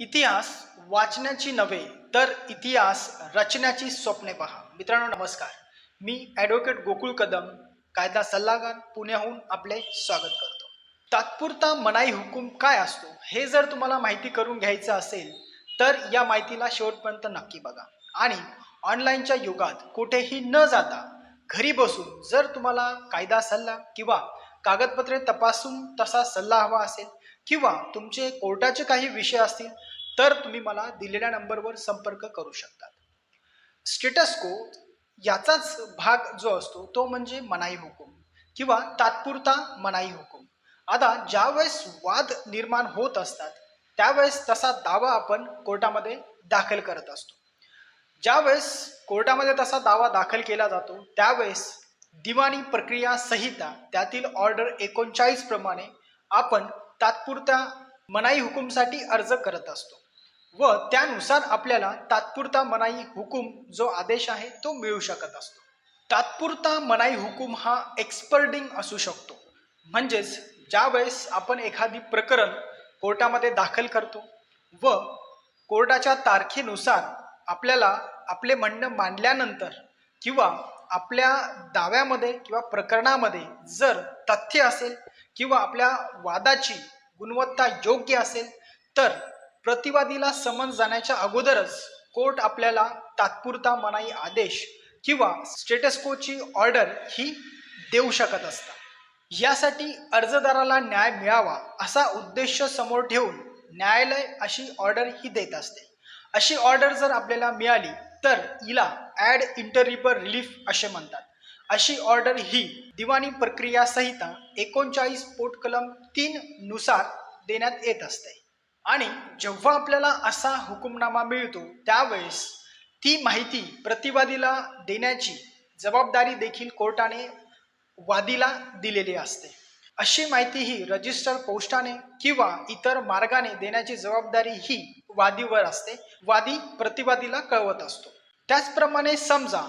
इतिहास वाचण्याची नव्हे तर इतिहास रचण्याची स्वप्ने पहा. मित्रांनो नमस्कार. मी ॲडव्होकेट गोकुळ कदम कायदा सल्लागार पुण्याहून आपले स्वागत करतो. तात्पुरता मनाई हुकूम काय असतो हे जर तुम्हाला माहिती करून घ्यायचं असेल तर या माहितीला शेवटपर्यंत नक्की बघा. आणि ऑनलाईनच्या युगात कुठेही न जाता घरी बसून जर तुम्हाला कायदा सल्ला किंवा कागदपत्रे तपासून तसा सल्ला हवा असेल किंवा तुमचे कोर्टाचे काही विषय असतील तर तुम्ही मला दिलेल्या नंबरवर संपर्क करू शकतात. स्टेटस को याचाच भाग जो असतो तो म्हणजे मनाई हुकूम किंवा तात्पुरता मनाई हुकूम. आता ज्यावेळेस वाद निर्माण होत असतात त्यावेळेस तसा दावा आपण कोर्टामध्ये दाखल करत असतो. ज्यावेळेस कोर्टामध्ये तसा दावा दाखल केला जातो त्यावेळेस दिवाणी प्रक्रिया संहिता त्यातील ऑर्डर एकोणचाळीस प्रमाणे आपण तात्पुरत्या मनाई हुकूमसाठी अर्ज करत असतो. व त्यानुसार आपल्याला तात्पुरता मनाई हुकूम जो आदेश आहे तो मिळू शकत असतो. तात्पुरता मनाई हुकूम हा एक्सपर्डिंग असू शकतो. म्हणजेच ज्यावेळेस आपण एखादी प्रकरण कोर्टामध्ये दाखल करतो व कोर्टाच्या तारखेनुसार आपल्याला आपले म्हणणं मांडल्यानंतर किंवा आपल्या दाव्यामध्ये किंवा प्रकरणामध्ये जर तथ्य असेल किंवा आपल्या वादाची गुणवत्ता योग्य असेल तर प्रतिवादीला समन जाण्याच्या अगोदरच कोर्ट आपल्याला तात्पुरता मनाई आदेश किंवा स्टेटस्कोची ऑर्डर ही देऊ शकत असतात. यासाठी अर्जदाराला न्याय मिळावा असा उद्देश समोर ठेवून न्यायालय अशी ऑर्डर ही देत असते. अशी ऑर्डर जर आपल्याला मिळाली तर हिला ॲड इंटरिबर रिलीफ असे म्हणतात. अशी ऑर्डर ही दिवाणी प्रक्रिया संहिता एकोणचाळीस पोट कलम तीन नुसार देण्यात येत असते. आणि जेव्हा आपल्याला असा हुकुमनामा मिळतो त्यावेळेस ती माहिती प्रतिवादीला देण्याची जबाबदारी देखील कोर्टाने वादीला दिलेली असते. अशी माहिती ही रजिस्टर पोस्टाने किंवा इतर मार्गाने देण्याची जबाबदारी ही वादीवर असते. वादी प्रतिवादीला कळवत असतो. त्याचप्रमाणे समजा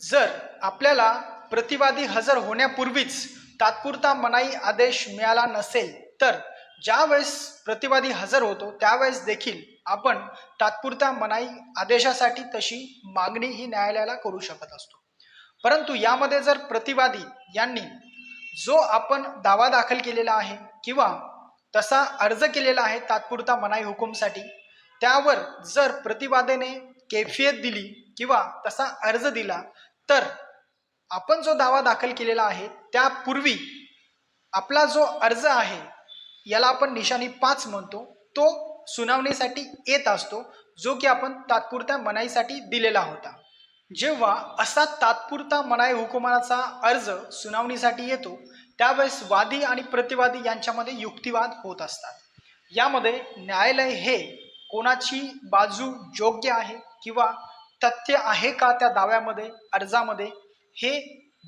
जर आपल्याला प्रतिवादी हजर होण्यापूर्वीच तात्पुरता मनाई आदेश मिळाला नसेल तर ज्यावेळेस प्रतिवादी हजर होतो त्यावेळेस देखील आपण तात्पुरत्या मनाई आदेशासाठी तशी मागणी ही न्यायालयाला करू शकत असतो. परंतु यामध्ये जर प्रतिवादी यांनी जो आपण दावा दाखल केलेला आहे किंवा तसा अर्ज केलेला आहे तात्पुरता मनाई हुकूमसाठी त्यावर जर प्रतिवादेने कैफियत दिली किंवा तसा अर्ज दिला तर आपण जो दावा दाखल केलेला आहे त्यापूर्वी आपला जो अर्ज आहे याला आपण निशाणी पाच म्हणतो. तो सुनावणीसाठी येत असतो जो की आपण तात्पुरत्या मनाईसाठी दिलेला होता. जेव्हा असा तात्पुरता मनाई हुकुमाचा अर्ज सुनावणीसाठी येतो त्यावेळेस वादी आणि प्रतिवादी यांच्यामध्ये युक्तिवाद होत असतात. यामध्ये न्यायालय हे कोणाची बाजू योग्य आहे किंवा तथ्य आहे का त्या दाव्यामध्ये अर्जामध्ये हे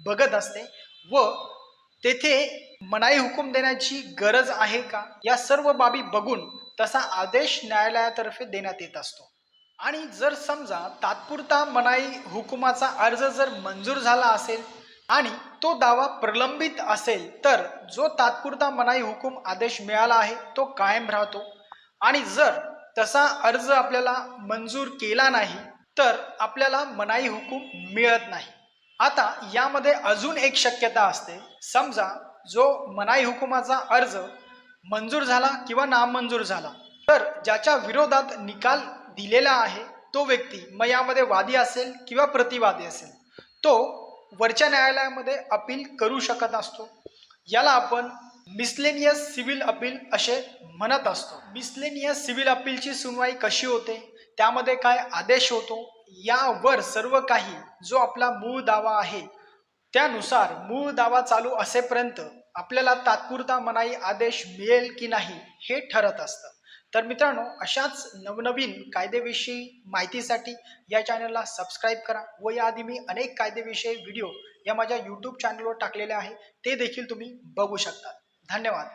बघत असते. व तेथे मनाई हुकूम देण्याची गरज आहे का? या सर्व बाबी बघून तसा आदेश न्यायालयातर्फे देण्यात येत असतो. आणि जर समजा तात्पुरता मनाई हुकुमाचा अर्ज जर मंजूर झाला असेल आणि तो दावा प्रलंबित असेल तर जो तात्पुरता मनाई हुकूम आदेश मिळाला आहे तो कायम राहतो. आणि जर तसा अर्ज आपल्याला मंजूर केला नाही तर आपल्याला मनाई हुकूम मिळत नाही. आता यामध्ये अजून एक शक्यता असते. समजा जो मनाई हुकुमाचा अर्ज मंजूर झाला किंवा नामंजूर झाला तर ज्याच्या विरोधात निकाल दिलेला आहे तो व्यक्ती मग यामध्ये वादी असेल किंवा प्रतिवादी असेल तो वरच्या न्यायालयामध्ये अपील करू शकत असतो. याला आपण मिसलेनियस सिव्हिल अपील असे म्हणत असतो. मिसलेनियस सिव्हिल अपीलची सुनवाई कशी होते? त्यामध्ये काय आदेश होतो? यावर सर्व काही जो आपला मूळ दावा आहे त्यानुसार मूळ दावा चालू असेपर्यंत आपल्याला तात्पुरता मनाई आदेश मिळेल की नाही हे ठरत असतं. तर मित्रांनो अशाच नवनवीन कायदेविषयी माहितीसाठी या चॅनलला सबस्क्राईब करा व याआधी मी अनेक कायदेविषयी व्हिडिओ या माझ्या यूट्यूब चॅनलवर टाकलेले आहे ते देखील तुम्ही बघू शकता. धन्यवाद.